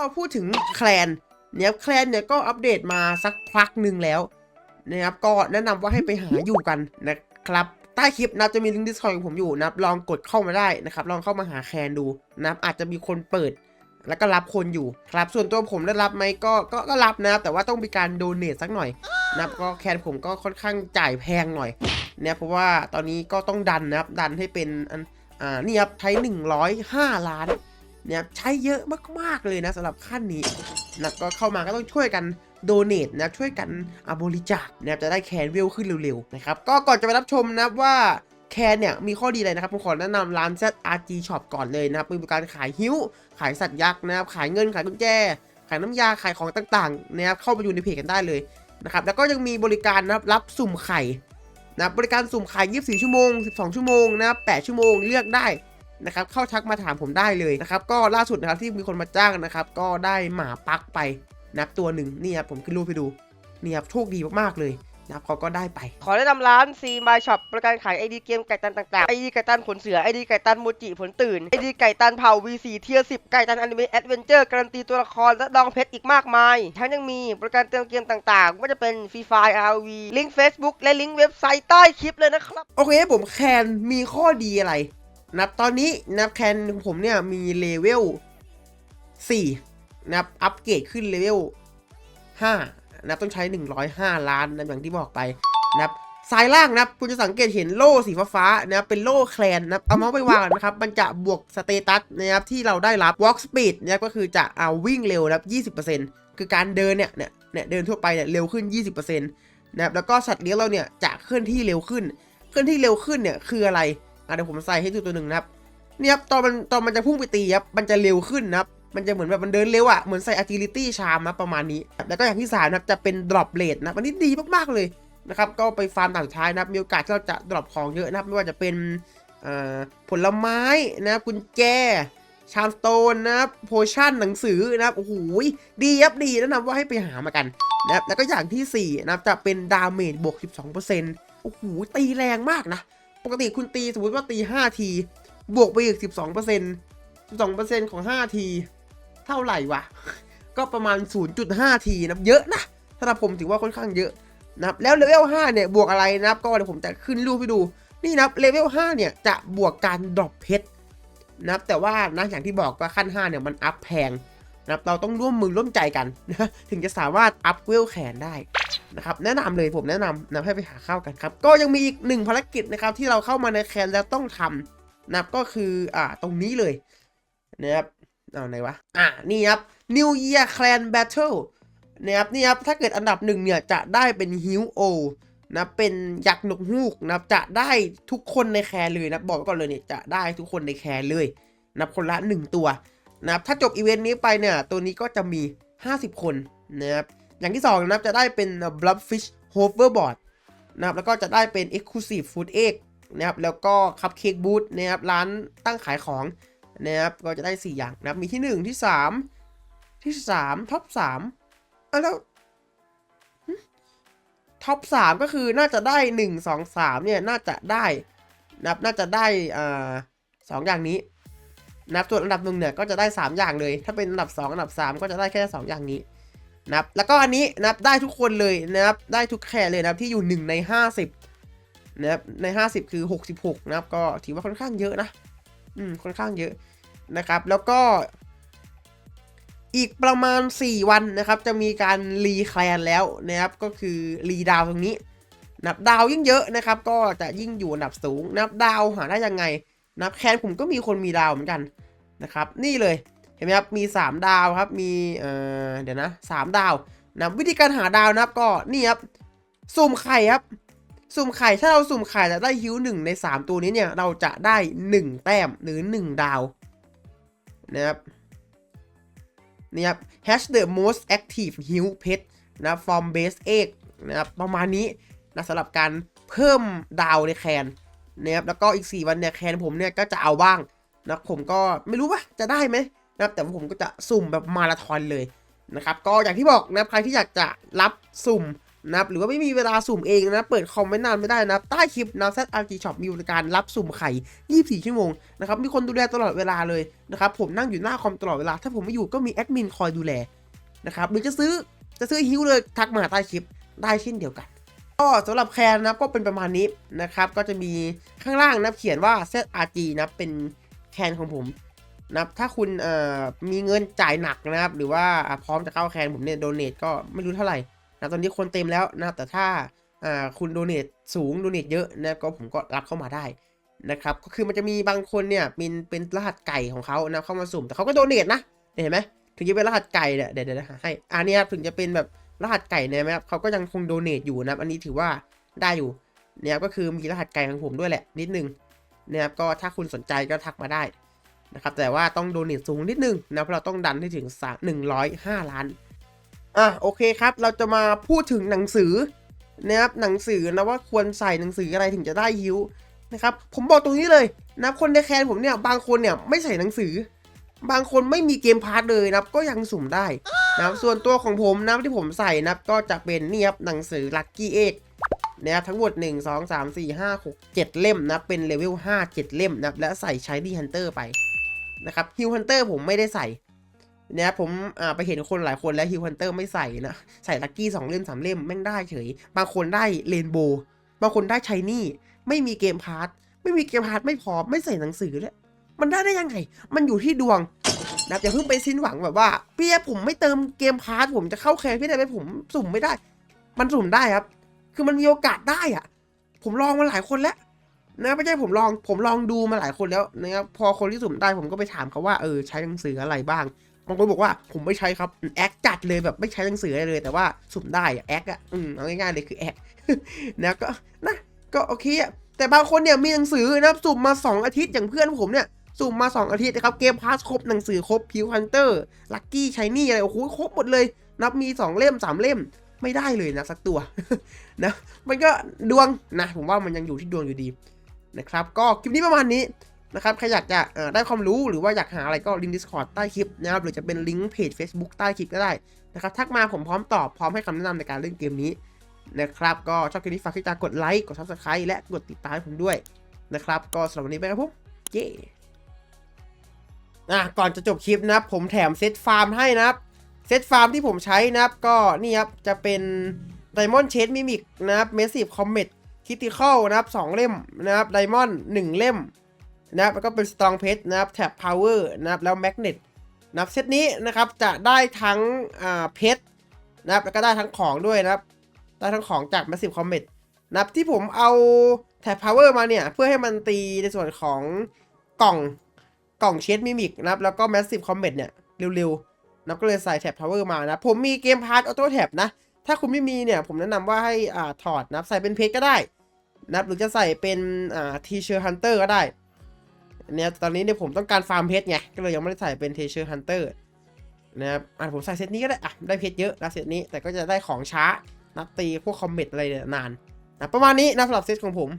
เราพูดถึงแคลนเนี่ยแคลนเนี่ยก็อัปเดตมาสักพักหนึ่งแล้วนะครับก็แนะนำว่าให้ไปหาอยู่กันนะครับใต้คลิปนะจะมีลิงก์ดิสคอร์ของผมอยู่นับลองกดเข้ามาได้นะครับ ลองเข้ามาหาแคลนดูนับอาจจะมีคนเปิดแล้วก็รับคนอยู่ครับ ส่วนตัวผมได้รับไหมก็ก็ก็รับนะครับแต่ว่าต้องมีการโดเนทสักหน่อยนับก็แคนผมก็ค่อนข้างจ่ายแพงหน่อยเนี่ยเพราะว่าตอนนี้ก็ต้องดันนะครับ ดันให้เป็นอันอ่านี่ครับใช้105 ล้าน เนี่ยใช้เยอะมากๆเลยนะสำหรับขั้นนี้นะก็เข้ามาก็ต้องช่วยกันโดเนทนะช่วยกันอบริจาคนะจะได้แคนเวลขึ้นเร็วๆนะครับก็ก่อนจะไปรับชมนะว่าแคนเนี่ยมีข้อดีอะไรนะครับผมขอแนะนำร้าน ZRG Shop ก่อนเลยนะครับมีบริการขายหิ้ว ขายสัตว์ยักษ์นะครับขายเงินขายกุญแจ ขายน้ำยาขายของต่างๆนะครับเข้าไปดูในเพจกันได้เลยนะครับแล้วก็ยังมีบริการนะครับรับสุ่มไข่นะรบบริการสุ่มไข่24 ชั่วโมง 12 ชั่วโมงนะครับ8ชั่วโมงเลือกได้ นะครับเข้าทักมาถามผมได้เลยนะครับก็ล่าสุดนะครับที่มีคนมาจ้างนะครับก็ได้หมาปักไปนะครับตัวหนึ่งนี่ครับผมขึ้นรูปให้ดูนี่ครับโชคดีมากๆเลยนะครับเขาก็ได้ไป ขอแนะนำร้าน C My Shop บริการขายไอดีเกมไก่ตันต่างๆ ไอดีไก่ตันขนเสือ ไอดีไก่ตันโมจิผลตื่น ไอดีไก่ตันเผ่า V4 เทียร์10 ไก่ตันอนิเมะแอดเวนเจอร์การันตีตัวละคร และดองเพชรอีกมากมาย ทั้งยังมีบริการเติมเกมต่างๆ ไม่ว่าจะเป็น Free Fire RV ลิงก์ Facebook และลิงก์เว็บไซต์ใต้คลิปเลยนะครับ โอเคผมแคนมีข้อดีอะไร นับตอนนี้นับแคนของผมเนี่ยมีเลเวล4นับอัปเกรดขึ้นเลเวล5นับต้องใช้ 105 ล้านนะอย่างที่บอกไปนะครับซ้ายล่างนะครับคุณจะสังเกตเห็นโล่สีฟ้าๆนะเป็นโล่แคลนนับเอาเมาส์ไปวางนะครับ มันจะบวกสเตตัสนะครับที่เราได้รับ walk speed นะก็คือจะเอาวิ่งเร็วนะครับ20%คือการเดินเนี่ยเนี่ยเนี่ยเดินทั่วไปเนี่ยเร็วขึ้น 20%นะครับแล้วก็สัตว์เลี้ยงเราเนี่ยจะเคลื่อนที่เร็วขึ้น เคลื่อนที่เร็วขึ้นเนี่ยคืออะไร เดี๋ยวผมใส่ให้ดูตัวหนึ่งนะครับเนี่ยครับตอนมันตอนมันจะพุ่งไปตีครับมันจะเร็วขึ้นนะครับมันจะเหมือนแบบมันเดินเร็วอะ่ะเหมือนใส่ agility ชามนะประมาณนี้ แล้วก็อย่างที่สามนะครับจะเป็น drop rate นะอันนี้ดีมากๆเลยนะครับก็ไปฟาร์มด่านสุดท้ายนะครับมีโอกาสที่เราจะ drop ของเยอะนะครับไม่ว่าจะเป็นผลไม้นะครับกุญแจชามสโตนนะครับโพชั่นหนังสือนะครับโอ้โหดีครับดีแนะนำว่าให้ไปหามากันนะครับแล้วก็อย่างที่4นะครับจะเป็นดาเมจบวก 12%โอ้โหตีแรงมากนะ ปกติคุณตีสมมติว่าตี5ทีบวกไปอีก 12% 12%ของ 5 ที เท่าไหร่วะ ก็ประมาณ 0.5 ทีนะเยอะนะสำหรับผมถือว่าค่อนข้างเยอะนะครับแล้วเลเวล5เนี่ยบวกอะไรนะครับ ก็เดี๋ยวผมจะขึ้นรูปให้ดู นี่นะเลเวล5เนี่ยจะบวกการดรอปเพชรนะครับแต่ว่านะอย่างที่บอกว่าขั้น 5 เนี่ยมันอัพแพงนะครับเราต้องร่วมมือร่วมใจกันนะถึงจะสามารถอัพเวลแขนได้ นะครับแนะนำเลยผมแนะนำนะให้ไปหาข้าวกันครับ ก็ยังมีอีกหนึ่งภารกิจนะครับที่เราเข้ามาในแคนแล้วต้องทำนะครับก็คืออ่าตรงนี้เลยนะครับเอาไหนวะอะนี่ครับ New Year Clan Battle นะครับนี่ครับถ้าเกิดอันดับหนึ่งเนี่ยจะได้เป็นฮิวโอนะเป็นยักษ์นกฮูกนะจะได้ทุกคนในแคร์เลยนะบอกไว้ก่อนเลยเนี่ยจะได้ทุกคนในแคร์เลยนะครับคนละ 1 ตัวนะครับถ้าจบอีเวนต์นี้ไปเนี่ยตัวนี้ก็จะมี 50 คนนะครับ อย่างที่ 2 นะครับจะได้เป็น Blobfish Hoverboard นะครับแล้วก็จะได้เป็น Exclusive Food Egg นะครับแล้วก็ Cupcake Booth นะครับร้านตั้งขายของนะครับก็จะได้ 4 อย่างนะครับมีที่ 1 ที่ 3 ที่ 3ท็อป3อะแล้วท็อป3ก็คือน่าจะได้ 1 2 3เนี่ยน่าจะได้นะครับน่าจะได้อ่าสองอย่างนี้นะครับส่วนอันดับหนึ่งเนี่ยก็จะได้ 3 อย่างเลย ถ้าเป็นอันดับ 2 อันดับ 3 ก็จะได้แค่ 2 อย่างนี้ นะครับแล้วก็อันนี้นะครับได้ทุกคนเลยนะครับได้ทุกแคร์เลยนะครับที่อยู่ 1 ใน 50นะครับใน 50 คือ 66 นะครับ ก็ถือว่าค่อนข้างเยอะนะอืมค่อนข้างเยอะนะครับ แล้วก็อีกประมาณ 4 วันนะครับ จะมีการรีแคลนแล้วนะครับก็คือรีดาวตรงนี้นับดาวยิ่งเยอะนะครับ ก็จะยิ่งอยู่อันดับสูงนับดาวหาได้ยังไงนับแคนผมก็มีคนมีดาวเหมือนกันนะครับ นี่เลย ห็นไหมครับ มี 3 ดาวครับ มีเอ่อเดี๋ยวนะ3ดาวนะวิธีการหาดาวนะครับก็นี่ครับสุ่มไข่ครับ สุ่มไข่ถ้าเราสุ่มไข่จะได้ฮิวหนึ่งใน 3 ตัวนี้เนี่ย เราจะได้ 1 แต้มหรือ 1 ดาวนะครับนี่ครับ hash the most active heal pet นะ from base egg นะครับประมาณนี้นะสำหรับการเพิ่มดาวในแคนนะครับแล้วก็อีก 4 วันเนี่ยแคนผมเนี่ยก็จะเอาบ้างนะผมก็ไม่รู้ว่าจะได้ไหม นะครับแต่ว่าผมก็จะสุ่มแบบมาราธอนเลยนะครับก็อย่างที่บอกนะครับใครที่อยากจะรับสุ่มนะครับหรือว่าไม่มีเวลาสุ่มเองนะเปิดคอมไม่นานไม่ได้นะใต้คลิปนะ ZRG Shop มีบริการรับสุ่มไข่ 24 ชั่วโมงนะครับมีคนดูแลตลอดเวลาเลยนะครับผมนั่งอยู่หน้าคอมตลอดเวลา ถ้าผมไม่อยู่ก็มีแอดมินคอยดูแลนะครับหรือจะซื้อจะซื้อฮิ้วเลยทักมาใต้คลิปได้เช่นเดียวกันก็สำหรับแคนนะก็เป็นประมาณนี้นะครับก็จะมีข้างล่างนะเขียนว่า ZRG นะเป็นแคนของผม นะครับถ้าคุณเอ่อมีเงินจ่ายหนักนะครับ หรือว่าพร้อมจะเข้าแคนผมเนี่ยโดเนทก็ไม่รู้เท่าไหร่นะตอนนี้คนเต็มแล้วนะครับแต่ถ้าคุณโดเนทสูงโดเนทเยอะนะก็ผมก็รับเข้ามาได้นะครับก็คือมันจะมีบางคนเนี่ยเป็นเป็นรหัสไก่ของเขานะเข้ามาสุ่มแต่เขาก็โดเนทนะเห็นไหมถึงจะเป็นรหัสไก่เนี่ยเดี๋ยวเดี๋ยวให้อันนี้ครับถึงจะเป็นแบบรหัสไก่เนี่ยนะครับเขาก็ยังคงโดเนทอยู่นะอันนี้ถือว่าได้อยู่นะครับก็คือมีรหัสไก่ของผมด้วยแหละ นิดนึงนะครับก็ถ้าคุณสนใจก็ทักมาได้ นะครับแต่ว่าต้องโดเนทสูงนิดนึงนะเพราะเราต้องดันให้ถึงหนึ่งร้อยห้าล้านอะโอเคครับเราจะมาพูดถึงหนังสือนะครับหนังสือนะว่าควรใส่หนังสืออะไรถึงจะได้ฮิวนะครับผมบอกตรงนี้เลยนะคนในแคนผมเนี่ยบางคนเนี่ยไม่ใส่หนังสือ บางคนไม่มีเกมพาร์ทเลยนะก็ยังสุ่มได้นะส่วนตัวของผมนะที่ผมใส่นะก็จะเป็นนี่ครับหนังสือ Lucky Egg นะครับทั้งหมด 1 2 3 4 5 6 7 เล่มนะเป็นเลเวล5 7 เล่มนะและใส่ใช้ดีฮันเตอร์ไป นะครับฮิวฮันเตอร์ผมไม่ได้ใส่นะครับผมไปเห็นคนหลายคนแล้วฮิวฮันเตอร์ไม่ใส่นะ ใส่ลัคกี้สองเล่มสามเล่มแม่งได้เฉย บางคนได้เรนโบว์บางคนได้ชายนี่ ไม่มีเกมพาร์ทไม่มีเกมพาร์ทไม่พอไม่ใส่หนังสือเลยมันได้ได้ยังไง มันอยู่ที่ดวงนะอย่าเพิ่งไปสิ้นหวังแบบว่าเพี่ผมไม่เติมเกมพาร์ทผมจะเข้าแคนพี่ได้ไหมผมสุ่มไม่ได้ มันสุ่มได้ครับ คือมันมีโอกาสได้อะผมลองมาหลายคนแล้ว นะไม่ใช่ผมลองผมลองดูมาหลายคนแล้วนะครับพอคนที่สุ่มได้ผมก็ไปถามเขาว่าเออใช้หนังสืออะไรบ้างบางคนบอกว่าผมไม่ใช้ครับแอคจัดเลยแบบไม่ใช้หนังสืออะไรเลย แต่ว่าสุ่มได้แอคอะอืมเอาง่ายๆเลยคือแอคนะก็นะก็โอเคอะแต่บางคนเนี่ยมีหนังสือนะครับสุ่มมาสองอาทิตย์อย่างเพื่อนผมเนี่ยสุ่มมา 2 อาทิตย์นะครับเกมพาสครบหนังสือครบพิวฮันเตอร์ลักกี้ชายนี่อะไรโอ้โหครบหมดเลย นับมี 2 เล่ม 3 เล่มไม่ได้เลยนะสักตัวนะมันก็ดวงนะผมว่ามันยังอยู่ที่ดวงอยู่ดี นะครับ ก็คลิปนี้ประมาณนี้นะครับ ใครอยากจะได้ความรู้หรือว่าอยากหาอะไรก็ลิงก์ Discord ใต้คลิปนะครับ หรือจะเป็นลิงก์เพจ Facebook ใต้คลิปก็ได้นะครับ ทักมาผมพร้อมตอบพร้อมให้คำแนะนำในการเล่นเกมนี้นะครับ ก็ชอบคลิปนี้ฝากที่จะกดไลค์กด Subscribe และกดติดตามให้ผมด้วยนะครับ ก็สำหรับวันนี้ไปครับผมเย้อะก่อนจะจบคลิปนะครับผมแถมเซตฟาร์มให้นะครับเซตฟาร์มที่ผมใช้นะครับก็นี่ครับจะเป็น Diamond Chase Mimic นะครับ Massive Comet Critical นะครับ2เล่มนะครับ Diamond 1เล่มนะครับแล้วก็เป็น Strong p e t นะครับ Tap Power นะครับแล้ว Magnet นะครับเซตนี้นะครับจะได้ทั้งอ่าเพชรนะครับแล้วก็ได้ทั้งของด้วยนะครับ ได้ทั้งของจาก Massive Comet นะครับที่ผมเอา Tap Power มาเนี่ย เพื่อให้มันตีในส่วนของกล่องกล่องเชดมิมิกนะครับแล้วก็ Massive Comet เนี่ยเร็วๆนะครับก็เลยใส่แท็บ Power มานะ ผมมีเกมพาร์ตออโต้แท็บนะ ถ้าคุณไม่มีเนี่ย ผมแนะนำว่าให้อ่าถอดนะใส่เป็นเพจก็ได้ นะครับหรือจะใส่เป็นอ่าทีเชอร์ฮันเตอร์ก็ได้เนี่ยตอนนี้เนี่ยผมต้องการฟาร์มเพชรไงก็เลยยังไม่ได้ใส่เป็นทีเชอร์ฮันเตอร์นะครับอะผมใส่เซตนี้ก็ได้อะได้เพชรเยอะนะเซตนี้แต่ก็จะได้ของช้านับตีพวกคอมเมตอะไรเนี่ยนานนะประมาณนี้นะสำหรับเซตของผม